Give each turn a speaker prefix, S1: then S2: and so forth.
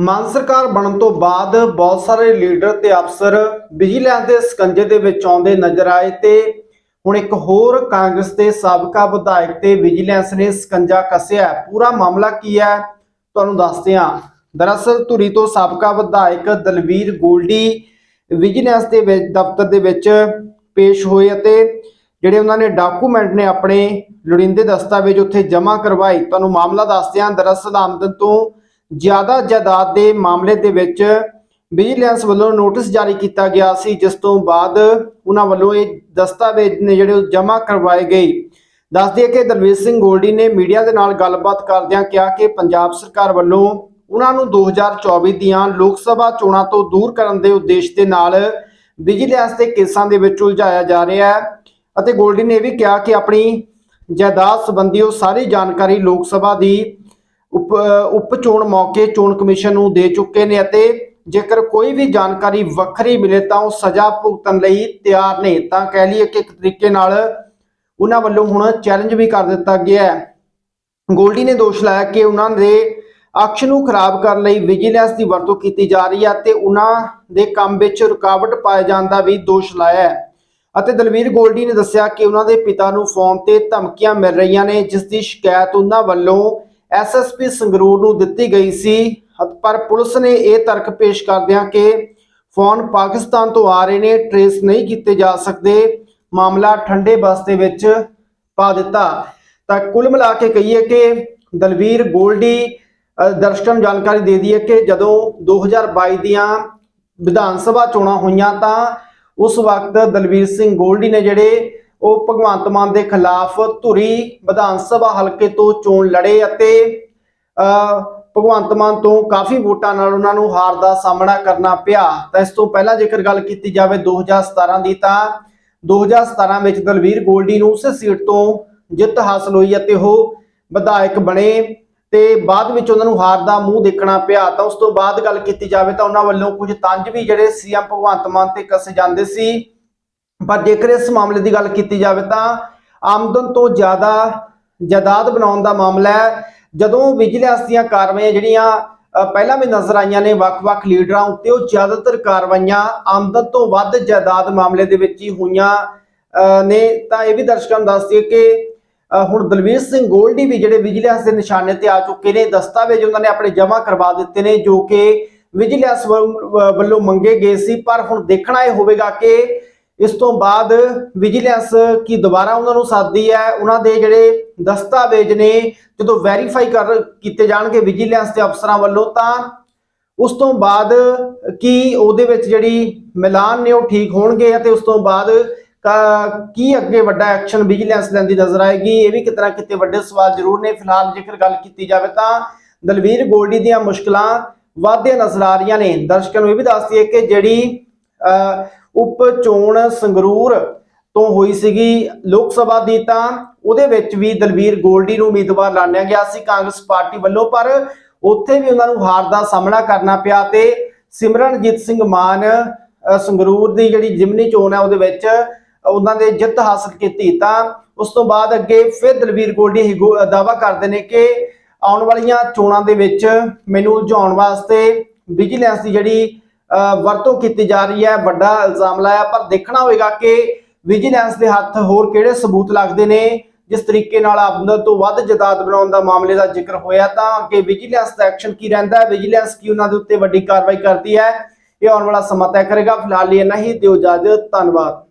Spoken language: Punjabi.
S1: ਮਾਨ ਸਰਕਾਰ ਬਣਨ ਤੋਂ ਬਾਅਦ ਬਹੁਤ ਸਾਰੇ ਲੀਡਰ ਤੇ ਅਫਸਰ ਵਿਜੀਲੈਂਸ ਦੇ ਸਕੰਜੇ ਦੇ ਵਿੱਚ ਆਉਂਦੇ ਨਜ਼ਰ ਆਏ ਤੇ ਹੁਣ ਇੱਕ ਹੋਰ ਕਾਂਗਰਸ ਦੇ ਸਾਬਕਾ ਵਿਧਾਇਕ ਤੇ ਵਿਜੀਲੈਂਸ ਨੇ ਸਕੰਜਾ ਕੱਸਿਆ ਪੂਰਾ ਮਾਮਲਾ ਕੀ ਹੈ? ਤੁਹਾਨੂੰ ਦੱਸਦੇ ਹਾਂ। ਦਰਅਸਲ ਧੁਰੀ ਤੋਂ ਸਾਬਕਾ ਵਿਧਾਇਕ ਦਲਵੀਰ ਗੋਲਡੀ ਵਿਜੀਲੈਂਸ ਦੇ ਵਿੱਚ ਦਫ਼ਤਰ ਦੇ ਵਿੱਚ ਪੇਸ਼ ਹੋਏ ਅਤੇ ਜਿਹੜੇ ਉਹਨਾਂ ਨੇ ਡਾਕੂਮੈਂਟ ਨੇ ਆਪਣੇ ਲੋੜੀਂਦੇ ਦਸਤਾਵੇਜ਼ ਉੱਥੇ ਜਮ੍ਹਾਂ ਕਰਵਾਏ। ਤੁਹਾਨੂੰ ਮਾਮਲਾ ਦੱਸਦੇ ਹਾਂ। ਦਰਅਸਲ ਆਮਦਨ ਤੋਂ ਜ਼ਿਆਦਾ ਜਾਇਦਾਦ ਦੇ ਮਾਮਲੇ ਦੇ ਵਿੱਚ ਵਿਜੀਲੈਂਸ ਵੱਲੋਂ ਨੋਟਿਸ ਜਾਰੀ ਕੀਤਾ ਗਿਆ ਸੀ, ਜਿਸ ਤੋਂ ਬਾਅਦ ਉਹਨਾਂ ਵੱਲੋਂ ਇਹ ਦਸਤਾਵੇਜ਼ ਨੇ ਜਿਹੜੇ ਉਹ ਜਮ੍ਹਾਂ ਕਰਵਾਏ ਗਏ। ਦੱਸ ਦਈਏ ਕਿ ਦਲਵੀਰ ਸਿੰਘ ਗੋਲਡੀ ਨੇ ਮੀਡੀਆ ਦੇ ਨਾਲ ਗੱਲਬਾਤ ਕਰਦਿਆਂ ਕਿਹਾ ਕਿ ਪੰਜਾਬ ਸਰਕਾਰ ਵੱਲੋਂ ਉਹਨਾਂ ਨੂੰ 2024 ਦੀਆਂ ਲੋਕ ਸਭਾ ਚੋਣਾਂ ਤੋਂ ਦੂਰ ਕਰਨ ਦੇ ਉਦੇਸ਼ ਦੇ ਨਾਲ ਵਿਜੀਲੈਂਸ ਦੇ ਕੇਸਾਂ ਦੇ ਵਿੱਚ ਉਲਝਾਇਆ ਜਾ ਰਿਹਾ ਹੈ ਅਤੇ ਗੋਲਡੀ ਨੇ ਇਹ ਵੀ ਕਿਹਾ ਕਿ ਆਪਣੀ ਜਾਇਦਾਦ ਸੰਬੰਧੀ ਉਹ ਸਾਰੀ ਜਾਣਕਾਰੀ ਲੋਕ ਸਭਾ ਦੀ ਉਪ ਉਪ ਚੋਣ ਮੌਕੇ ਚੋਣ ਕਮਿਸ਼ਨ ਨੂੰ ਦੇ ਚੁੱਕੇ ਨੇ ਅਤੇ ਜੇਕਰ ਕੋਈ ਵੀ ਜਾਣਕਾਰੀ ਵੱਖਰੀ ਮਿਲੇ ਤਾਂ ਉਹ ਸਜ਼ਾ ਭੁਗਤਣ ਲਈ ਤਿਆਰ ਨੇ। ਤਾਂ ਕਹਿ ਲਈਏ ਕਿ ਇੱਕ ਤਰੀਕੇ ਨਾਲ ਉਹਨਾਂ ਵੱਲੋਂ ਹੁਣ ਚੈਲੰਜ ਵੀ ਕਰ ਦਿੱਤਾ ਗਿਆ ਹੈ। ਗੋਲਡੀ ਨੇ ਦੋਸ਼ ਲਾਇਆ ਕਿ ਉਹਨਾਂ ਦੇ ਅਕਸ਼ ਨੂੰ ਖਰਾਬ ਕਰਨ ਲਈ ਵਿਜੀਲੈਂਸ ਦੀ ਵਰਤੋਂ ਕੀਤੀ ਜਾ ਰਹੀ ਹੈ ਤੇ ਉਹਨਾਂ ਦੇ ਕੰਮ ਵਿੱਚ ਰੁਕਾਵਟ ਪਾਏ ਜਾਣ ਦਾ ਵੀ ਦੋਸ਼ ਲਾਇਆ ਹੈ। ਅਤੇ ਦਲਵੀਰ ਗੋਲਡੀ ਨੇ ਦੱਸਿਆ ਕਿ ਉਹਨਾਂ ਦੇ ਪਿਤਾ ਨੂੰ ਫੋਨ ਤੇ ਧਮਕੀਆਂ ਮਿਲ ਰਹੀਆਂ ਨੇ, ਜਿਸ ਦੀ ਸ਼ਿਕਾਇਤ ਉਹਨਾਂ ਵੱਲੋਂ ਐਸਐਸਪੀ ਸੰਗਰੂਰ ਨੂੰ ਦਿੱਤੀ ਗਈ ਸੀ ਅਤੇ ਪਰ ਪੁਲਿਸ ਨੇ ਇਹ ਤਰਕ ਪੇਸ਼ ਕਰਦਿਆਂ ਕਿ ਫੋਨ ਪਾਕਿਸਤਾਨ ਤੋਂ ਆ ਰਹੇ ਨੇ ਟਰੇਸ ਨਹੀਂ ਕੀਤੇ ਜਾ ਸਕਦੇ। ਮਾਮਲਾ ਠੰਡੇ ਬਸ ਦੇ ਵਿੱਚ ਪਾ ਦਿੱਤਾ। ਤਾਂ ਕੁੱਲ ਮਿਲਾ ਕੇ ਕਹੀਏ ਕਿ ਦਲਵੀਰ ਗੋਲਡੀ ਅ, ਦਰਸ਼ਕਾਂ ਨੂੰ ਜਾਣਕਾਰੀ ਦੇ ਦਈਏ ਕਿ ਜਦੋਂ 2022 ਦੀਆਂ ਵਿਧਾਨ ਸਭਾ ਚੋਣਾਂ ਹੋਈਆਂ ਤਾਂ ਉਸ ਵਕਤ ਦਲਵੀਰ ਸਿੰਘ ਗੋਲਡੀ ਨੇ ਜਿਹੜੇ ਉਹ ਭਗਵੰਤ ਮਾਨ ਦੇ ਖਿਲਾਫ ਧੁਰੀ ਵਿਧਾਨ ਸਭਾ ਹਲਕੇ ਤੋਂ ਚੋਣ ਲੜੇ ਅਤੇ ਅ, ਭਗਵੰਤ ਮਾਨ ਤੋਂ ਕਾਫੀ ਵੋਟਾਂ ਨਾਲ ਉਹਨਾਂ ਨੂੰ ਹਾਰ ਦਾ ਸਾਹਮਣਾ ਕਰਨਾ ਪਿਆ। ਤਾਂ ਇਸ ਤੋਂ ਪਹਿਲਾਂ ਜੇਕਰ ਗੱਲ ਕੀਤੀ ਜਾਵੇ 2017 ਦੀ ਤਾਂ 2017 ਵਿੱਚ ਦਲਵੀਰ ਗੋਲਡੀ ਨੂੰ ਉਸੇ ਸੀਟ ਤੋਂ ਜਿੱਤ ਹਾਸਲ ਹੋਈ ਅਤੇ ਉਹ ਵਿਧਾਇਕ ਬਣੇ ਤੇ ਬਾਅਦ ਵਿੱਚ ਉਹਨਾਂ ਨੂੰ ਹਾਰ ਦਾ ਮੂੰਹ ਦੇਖਣਾ ਪਿਆ। ਤਾਂ ਉਸ ਤੋਂ ਬਾਅਦ ਗੱਲ ਕੀਤੀ ਜਾਵੇ ਤਾਂ ਉਹਨਾਂ ਵੱਲੋਂ ਕੁਝ ਤੰਜ ਵੀ ਜਿਹੜੇ ਸੀਐਮ ਭਗਵੰਤ ਮਾਨ ਤੇ ਕੱਸੇ ਜਾਂਦੇ ਸੀ। ਪਰ ਜੇਕਰ ਇਸ ਮਾਮਲੇ ਦੀ ਗੱਲ ਕੀਤੀ ਜਾਵੇ ਤਾਂ ਆਮਦਨ ਤੋਂ ਜ਼ਿਆਦਾ ਜਾਇਦਾਦ ਬਣਾਉਣ ਦਾ ਮਾਮਲਾ ਹੈ। ਜਦੋਂ ਵਿਜੀਲੈਂਸ ਦੀਆਂ ਕਾਰਵਾਈਆਂ ਜਿਹੜੀਆਂ ਪਹਿਲਾਂ ਵੀ ਨਜ਼ਰ ਆਈਆਂ ਨੇ, ਵੱਖ-ਵੱਖ ਲੀਡਰਾਂ ਉੱਤੇ, ਉਹ ਜ਼ਿਆਦਾਤਰ ਕਾਰਵਾਈਆਂ ਆਮਦਨ ਤੋਂ ਵੱਧ ਜਾਇਦਾਦ ਮਾਮਲੇ ਦੇ ਵਿੱਚ ਹੀ ਹੋਈਆਂ ਨੇ। ਤਾਂ ਇਹ ਵੀ ਦਰਸ਼ਕਾਂ ਨੂੰ ਦੱਸ ਦਈਏ ਕਿ ਹੁਣ ਦਲਵੀਰ ਸਿੰਘ ਗੋਲਡੀ ਵੀ ਜਿਹੜੇ ਵਿਜੀਲੈਂਸ ਦੇ ਨਿਸ਼ਾਨੇ ਤੇ ਆ ਚੁੱਕੇ ਨੇ, ਦਸਤਾਵੇਜ਼ ਉਹਨਾਂ ਨੇ ਆਪਣੇ ਜਮ੍ਹਾਂ ਕਰਵਾ ਦਿੱਤੇ ਨੇ, ਜੋ ਕਿ ਵਿਜੀਲੈਂਸ ਵੱਲੋਂ ਮੰਗੇ ਗਏ ਸੀ। ਪਰ ਹੁਣ ਦੇਖਣਾ ਇਹ ਹੋਵੇਗਾ ਕਿ ਇਸ ਤੋਂ ਬਾਅਦ ਵਿਜੀਲੈਂਸ ਕੀ ਦੁਬਾਰਾ ਉਹਨਾਂ ਨੂੰ ਸਾਦੀ ਹੈ? ਉਹਨਾਂ ਦੇ ਜਿਹੜੇ ਦਸਤਾਵੇਜ਼ ਨੇ ਜਦੋਂ ਵੈਰੀਫਾਈ ਕਰ ਕੀਤੇ ਜਾਣਗੇ ਵਿਜੀਲੈਂਸ ਦੇ ਅਫਸਰਾਂ ਵੱਲੋਂ ਤਾਂ ਉਸ ਤੋਂ ਬਾਅਦ ਕੀ ਉਹਦੇ ਵਿੱਚ ਜਿਹੜੀ ਮਿਲਾਨ ਨੇ ਉਹ ਠੀਕ ਹੋਣਗੇ ਅਤੇ ਉਸ ਤੋਂ ਬਾਅਦ ਕੀ ਅੱਗੇ ਵੱਡਾ ਐਕਸ਼ਨ ਵਿਜੀਲੈਂਸ ਲੈਂਦੀ ਨਜ਼ਰ ਆਏਗੀ? ਇਹ ਵੀ ਕਿਤਨਾ ਕਿਤੇ ਵੱਡੇ ਸਵਾਲ ਜ਼ਰੂਰ ਨੇ। ਫਿਲਹਾਲ ਜੇਕਰ ਗੱਲ ਕੀਤੀ ਜਾਵੇ ਤਾਂ ਦਲਵੀਰ ਗੋਲਡੀ ਦੀਆਂ ਮੁਸ਼ਕਲਾਂ ਵਾਧੇ ਨਜ਼ਰ ਆ ਰਹੀਆਂ ਨੇ। ਦਰਸ਼ਕਾਂ ਨੂੰ ਇਹ ਵੀ ਦੱਸ ਦਈਏ ਕਿ ਜਿਹੜੀ ਅਹ, ਉਪ ਚੋਣ ਸੰਗਰੂਰ ਤੋਂ ਹੋਈ ਸੀਗੀ ਲੋਕ ਸਭਾ ਦੀ ਤਾਂ ਉਹਦੇ ਵਿੱਚ ਵੀ ਦਲਵੀਰ ਗੋਲਡੀ ਨੂੰ ਉਮੀਦਵਾਰ ਲਾਣਿਆ ਗਿਆ ਸੀ ਕਾਂਗਰਸ ਪਾਰਟੀ ਵੱਲੋਂ, ਪਰ ਉੱਥੇ ਵੀ ਉਹਨਾਂ ਨੂੰ ਹਾਰ ਦਾ ਸਾਹਮਣਾ ਕਰਨਾ ਪਿਆ ਤੇ ਸਿਮਰਨਜੀਤ ਸਿੰਘ ਮਾਨ ਸੰਗਰੂਰ ਦੀ ਜਿਹੜੀ ਜਿਮਨੀ ਚੋਣ ਹੈ ਉਹਦੇ ਵਿੱਚ ਉਹਨਾਂ ਦੇ ਜਿੱਤ ਹਾਸਲ ਕੀਤੀ। ਤਾਂ ਉਸ ਤੋਂ ਬਾਅਦ ਅੱਗੇ ਫਿਰ ਦਲਵੀਰ ਗੋਲਡੀ ਹੀ ਦਾਵਾ ਕਰਦੇ ਨੇ ਕਿ ਆਉਣ ਵਾਲੀਆਂ ਚੋਣਾਂ ਦੇ ਵਿੱਚ ਮੈਨੂੰ ਉਲਝਾਉਣ ਵਾਸਤੇ ਵਿਜੀਲੈਂਸ ਦੀ ਜਿਹੜੀ ਵਰਤੋਂ ਕੀਤੀ ਜਾ ਰਹੀ ਹੈ, ਵੱਡਾ ਇਲਜ਼ਾਮ ਲਾਇਆ, ਪਰ ਦੇਖਣਾ ਹੋਵੇਗਾ ਕਿ ਵਿਜੀਲੈਂਸ ਦੇ ਹੱਥ ਹੋਰ ਕਿਹੜੇ ਸਬੂਤ ਲੱਗਦੇ ਨੇ, ਜਿਸ ਤਰੀਕੇ ਨਾਲ ਆਮਦਨ ਤੋਂ ਵੱਧ ਜਾਇਦਾਦ ਬਣਾਉਣ ਦਾ ਮਾਮਲੇ ਦਾ ਜ਼ਿਕਰ ਹੋਇਆ ਤਾਂ ਅੱਗੇ ਵਿਜੀਲੈਂਸ ਦਾ ਐਕਸ਼ਨ ਕੀ ਰਹਿੰਦਾ ਹੈ, ਵਿਜੀਲੈਂਸ ਕੀ ਉਹਨਾਂ ਦੇ ਉੱਤੇ ਵੱਡੀ ਕਾਰਵਾਈ ਕਰਦੀ ਹੈ, ਇਹ ਆਉਣ ਵਾਲਾ ਸਮਾਂ ਤੈਅ ਕਰੇਗਾ, ਫਿਲਹਾਲ ਲਈ ਇੰਨਾ ਹੀ, ਦਿਓ ਇਜਾਜ਼ਤ, ਧੰਨਵਾਦ।